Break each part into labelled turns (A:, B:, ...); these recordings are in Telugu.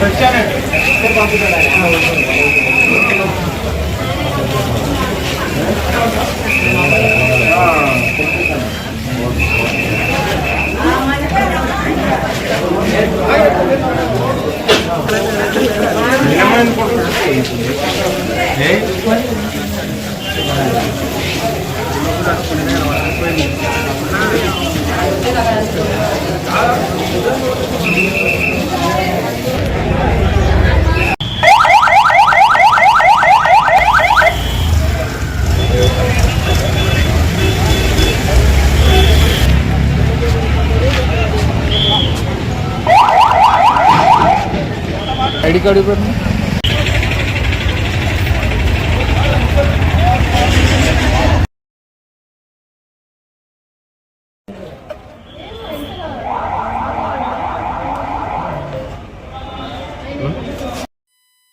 A: ప్రత్యానండి పంపుతున్నాను 네.
B: आयडी कार्ड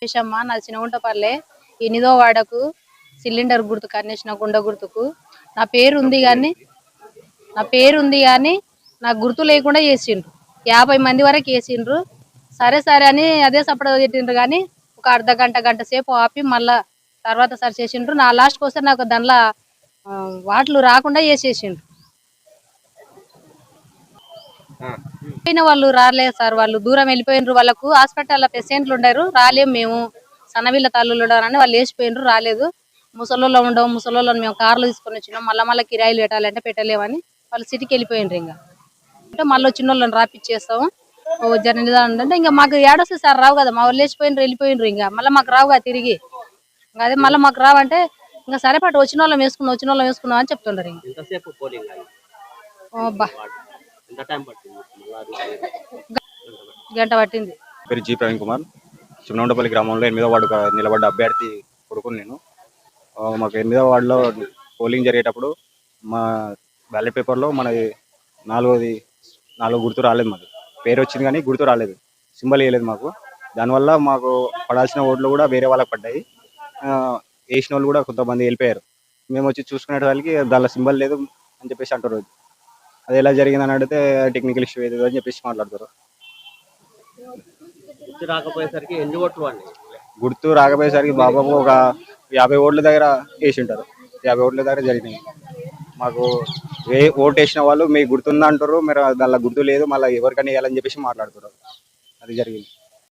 B: శేషమ్మ నా చిన్నగుంటపల్లె ఎనిమిదో వాడకు సిలిండర్ గుర్తుకు అన్నేసిన గుండె గుర్తుకు. నా పేరు ఉంది కానీ నా పేరు ఉంది కానీ నాకు గుర్తు లేకుండా చేసిండ్రు. యాభై మంది వరకు వేసిండ్రు సరే సరే అని అదే సపడ పెట్టిండ్రు కానీ ఒక అర్ధ గంట గంట సేపు ఆపి మళ్ళా తర్వాత సరి చేసిండ్రు. నా లాస్ట్కి వస్తే నాకు దానిలో వాటిలు రాకుండా వేసేసిండ్రు పోయిన వాళ్ళు రాలేదు సార్ వాళ్ళు దూరం వెళ్ళిపోయినరు. వాళ్ళకు హాస్పిటల్లో పేషెంట్లు ఉండారు. రాలేము మేము. సన్నవిల్ల తల్లులు అని వాళ్ళు వేసిపోయినరు రాలేదు. ముసలోళ్ళు ఉండవు. ముసలోళ్ళని మేము కార్లు తీసుకొని వచ్చినాం. మళ్ళీ మళ్ళీ కిరాయిలు పెట్టాలంటే పెట్టలేమని వాళ్ళు సిటీకి వెళ్ళిపోయినరు ఇంకా. అంటే మళ్ళీ వచ్చిన వాళ్ళని రాపిచ్చేస్తాము. ఓ జర నిదానం అంటే ఇంకా మాకు ఏడొస్తే సార్ రావు కదా. మా వాళ్ళు లేచిపోయినరు వెళ్ళిపోయినరు ఇంకా. మళ్ళీ మాకు రావు కదా తిరిగి. ఇంకా అదే మళ్ళీ మాకు రావంటే ఇంకా సరే పాటు వచ్చిన వాళ్ళం వేసుకున్నాం వచ్చిన వాళ్ళం వేసుకున్నాం అని చెప్తుండ్రు ఇంకా.
C: ఎంత టైం పట్టింది?
B: గంట పట్టింది.
D: పేరు జి ప్రవీణ్ కుమార్. చిన్నగుంటపల్లి గ్రామంలో ఎనిమిదో వార్డు నిలబడ్డ అభ్యర్థి కొడుకుని నేను. మాకు ఎనిమిదో వార్డులో పోలింగ్ జరిగేటప్పుడు మా బ్యాలెట్ పేపర్లో మనది నాలుగోది నాలుగు గుర్తు రాలేదు మాది. పేరు వచ్చింది కానీ గుర్తు రాలేదు. సింబల్ వేయలేదు మాకు. దానివల్ల మాకు పడాల్సిన ఓట్లు కూడా వేరే వాళ్ళకి పడ్డాయి. వేసిన వాళ్ళు కూడా కొంతమంది వెళ్ళిపోయారు. మేము వచ్చి చూసుకునే వాళ్ళకి దానిలో సింబల్ లేదు అని చెప్పేసి అంటారు అది ఎలా జరిగిందని అడిగితే టెక్నికల్ ఇష్యూ ఏదో అని చెప్పేసి మాట్లాడతారు.
C: గుర్తు రాకపోయేసరికి ఎన్ని ఓట్లు
D: గుర్తు రాకపోయేసరికి బాబాకు ఒక యాభై ఓట్ల దగ్గర వేసి ఉంటారు యాభై ఓట్ల దగ్గర జరిగినాయి. మాకు ఏ ఓటు వేసిన వాళ్ళు మీకు గుర్తుందా అంటారు మీరు దానిలో గుర్తు లేదు మళ్ళీ ఎవరికైనా వేయాలని చెప్పేసి మాట్లాడుతారు అది జరిగింది.